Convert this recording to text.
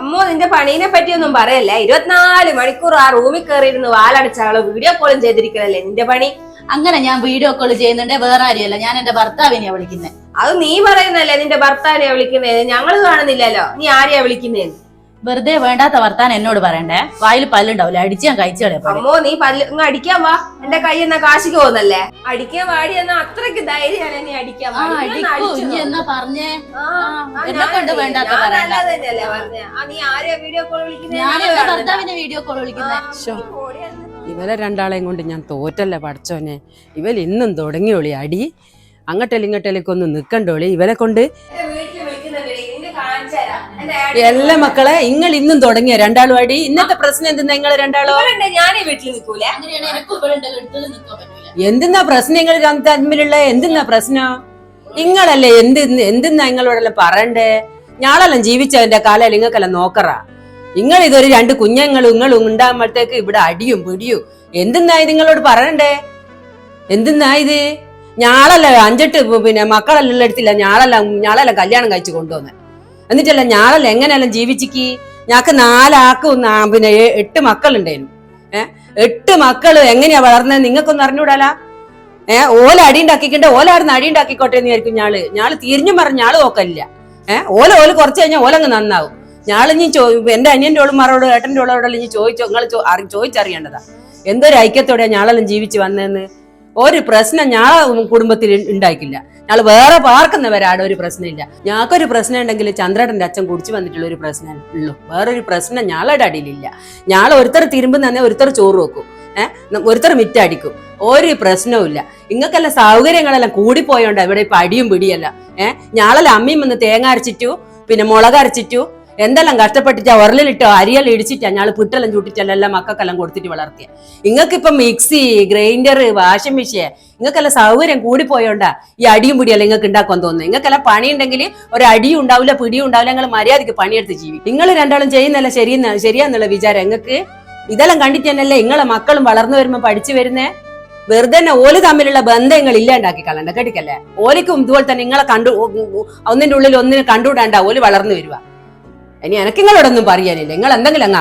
അമ്മോ നിന്റെ പണീനെ പറ്റിയൊന്നും പറയല്ലേ? ഇരുപത്തിനാല് മണിക്കൂർ ആ റൂമിൽ കയറിയിരുന്ന് വാലടച്ചാളോ വീഡിയോ കോളും ചെയ്തിരിക്കണല്ലേ? എന്റെ പണി? അങ്ങനെ ഞാൻ വീഡിയോ കോൾ ചെയ്യുന്നുണ്ട്. വേറെ ആരുമല്ല ഞാൻ എന്റെ ഭർത്താവിനെയാ വിളിക്കുന്നത് അത് നീ പറയുന്നല്ലേ നിന്റെ ഭർത്താവിനെ വിളിക്കുന്നത് ഞങ്ങൾ കാണുന്നില്ലല്ലോ. നീ ആരെയാ വിളിക്കുന്നേന്ന് വെറുതെ വേണ്ടാത്ത വർത്താനം എന്നോട് പറയണ്ടേ? വായിൽ പല്ലുണ്ടാവില്ല അടിച്ച് ഞാൻ കഴിച്ചു കളയപ്പോ അമ്മോ നീ പല്ല് ഇങ്ങ് അടിക്കാൻ വാ. എന്റെ കൈ എന്നാ കാശിക്ക് പോകുന്നല്ലേ? അടിക്കാൻ വാടി എന്നാ അത്രയ്ക്ക് ധൈര്യമാണ് നീ അടിക്കാൻ ആ വാ. നീ ഒന്ന് അടിച്ചു? ഇനി എന്നാ പറഞ്ഞേ? ആ, ആ, എന്നെ ഞാൻ കൊണ്ട് അടി- വേണ്ടാത്ത ഞാൻ പറയണ്ട. നല്ലത് തന്നെയല്ലേ പറഞ്ഞെ. ആ, നീ ആരെയാ വീഡിയോ കോൾ ഞാൻ എന്റെ വീഡിയോ കോൾ വിളിക്കുന്നത് ശോ. ഇവലെ രണ്ടാളെയും കൊണ്ട് ഞാൻ തോറ്റല്ലേ പഠിച്ചോനെ ഇവൽ ഇന്നും തുടങ്ങിയോളി അടി. അങ്ങട്ടല്ല ഇങ്ങട്ടേലേക്ക് ഒന്ന് നിക്കണ്ടോളി ഇവരെ കൊണ്ട് എല്ലാ മക്കളെ നിങ്ങൾ ഇന്നും തുടങ്ങിയ? രണ്ടാളും അടി ഇന്നത്തെ പ്രശ്നം എന്തെന്നാ നിങ്ങൾ രണ്ടാളോ? ഞാനേ വീട്ടിൽ നിൽക്കൂല എന്തെന്നാ പ്രശ്നം നിങ്ങൾ തമ്മിലുള്ള? എന്തെന്നാ പ്രശ്നം? നിങ്ങളല്ലേ എന്ത് എന്തെന്നാ നിങ്ങളോടെല്ലാം പറയണ്ടേ? ഞാളെല്ലാം ജീവിച്ചവന്റെ കാലം നിങ്ങൾക്കെല്ലാം നോക്കറ. നിങ്ങൾ ഇതൊരു രണ്ട് കുഞ്ഞുങ്ങൾ നിങ്ങൾ ഉണ്ടാകുമ്പോഴത്തേക്ക് ഇവിടെ അടിയും പിടിയും. എന്തെന്നാ ഇത് നിങ്ങളോട് പറയണ്ടേ? എന്തെന്നാ ഇത്? ഞാളല്ല അഞ്ചെട്ട് പിന്നെ മക്കളെല്ലാം എടുത്തില്ല ഞാളെല്ലാം ഞാളെല്ലാം കല്യാണം കഴിച്ചു കൊണ്ടുവന്നെ. എന്നിട്ടല്ല ഞാളല്ല എങ്ങനെയെല്ലാം ജീവിച്ചിക്ക്? ഞങ്ങൾക്ക് നാലാക്കും പിന്നെ എട്ട് മക്കളുണ്ടായിരുന്നു. ഏഹ് എട്ട് മക്കൾ എങ്ങനെയാ വളർന്നത് നിങ്ങൾക്കൊന്നും അറിഞ്ഞൂടാല ഏഹ് ഓല അടി ഉണ്ടാക്കിക്കണ്ടേ ഓല ആടുന്ന് അടി ഉണ്ടാക്കിക്കോട്ടെ എന്ന് വിചാരിക്കും ഞാൾ. ഞാൾ തിരിഞ്ഞു പറഞ്ഞ ഞാൾ നോക്കല്ല ഏഹ് ഓല ഓൽ കുറച്ച് കഴിഞ്ഞാൽ ഓലങ്ങ് നന്നാവും. ഞാൾ ഇനി ചോ എന്റെ അനിയന്റെ ഓളുമാരോട് ഏട്ടന്റെ ഓളോടെല്ലാം ഇനി ചോദിച്ചോ നിങ്ങൾ ചോദിച്ചറിയേണ്ടതാ. എന്തൊരു ഐക്യത്തോടെയാ ഞാളെല്ലാം ജീവിച്ച് വന്നതെന്ന് ഒരു പ്രശ്നം ഞാൻ കുടുംബത്തിൽ ഉണ്ടായിക്കില്ല. ഞങ്ങൾ വേറെ പാർക്കുന്നവരാടെ ഒരു പ്രശ്നമില്ല. ഞങ്ങൾക്കൊരു പ്രശ്നം ഉണ്ടെങ്കിൽ ചന്ദ്രേട്ടന്റെ അച്ഛൻ കുടിച്ചു വന്നിട്ടുള്ള ഒരു പ്രശ്നം ഉള്ളൂ. വേറൊരു പ്രശ്നം ഞങ്ങളുടെ അടിയിലില്ല. ഞങ്ങൾ ഒരുത്തർ തിരുമ്പ് തന്നെ ഒരുത്തർ ചോറ് വെക്കും. ഏഹ് ഒരുത്തർ മിറ്റടിക്കും. ഒരു പ്രശ്നവും ഇല്ല. ഇങ്ങക്കെല്ലാം സൗകര്യങ്ങളെല്ലാം കൂടിപ്പോയോണ്ടാ ഇവിടെ ഇപ്പൊ അടിയും പിടിയല്ല ഏഹ് ഞാളെല്ലാം അമ്മയും വന്ന് തേങ്ങ അരച്ചിട്ടു പിന്നെ മുളക് അരച്ചിട്ടു എന്തെല്ലാം കഷ്ടപ്പെട്ടിട്ടാ ഉരലിലിട്ടോ അരിയൽ ഇടിച്ചിട്ടാ ഞങ്ങൾ പുട്ടെല്ലാം ചൂട്ടിട്ടെല്ലാം മക്കൾക്കെല്ലാം കൊടുത്തിട്ട് വളർത്തിയ. നിങ്ങൾക്ക് ഇപ്പൊ മിക്സി ഗ്രൈൻഡർ വാഷിംഗ് മെഷീൻ നിങ്ങൾക്കെല്ലാം സൗകര്യം കൂടിപ്പോയോണ്ടാ ഈ അടിയും പിടിയല്ല നിങ്ങൾക്ക് ഉണ്ടാക്കാൻ തോന്നുന്നു. നിങ്ങൾക്കെല്ലാം പണി ഉണ്ടെങ്കിൽ ഒരു അടിയും ഉണ്ടാവില്ല പിടിയും ഉണ്ടാവില്ല നിങ്ങൾ മര്യാദയ്ക്ക് പണിയെടുത്ത് ജീവി നിങ്ങൾ രണ്ടാളും ചെയ്യുന്നല്ല ശരി ശരിയാന്നുള്ള വിചാരം നിങ്ങൾക്ക് ഇതെല്ലാം കണ്ടിട്ട് തന്നെയല്ലേ നിങ്ങളെ മക്കളും വളർന്നു വരുമ്പോൾ പഠിച്ചു വരുന്നേ? വെറുതെ തന്നെ ഓൽ തമ്മിലുള്ള ബന്ധങ്ങൾ ഇല്ലാണ്ടാക്കി കളണ്ട കേട്ടിക്കല്ലേ? ഓലിക്കും ഇതുപോലെ തന്നെ നിങ്ങളെ കണ്ടു ഒന്നിന്റെ ഉള്ളിൽ ഒന്നിനെ കണ്ടുകൂടാണ്ട ഓൽ വളർന്നു വരുക ഇനി എനക്ക് നിങ്ങളോടൊന്നും പറയാനില്ല നിങ്ങൾ എന്തെങ്കിലും അങ്ങ്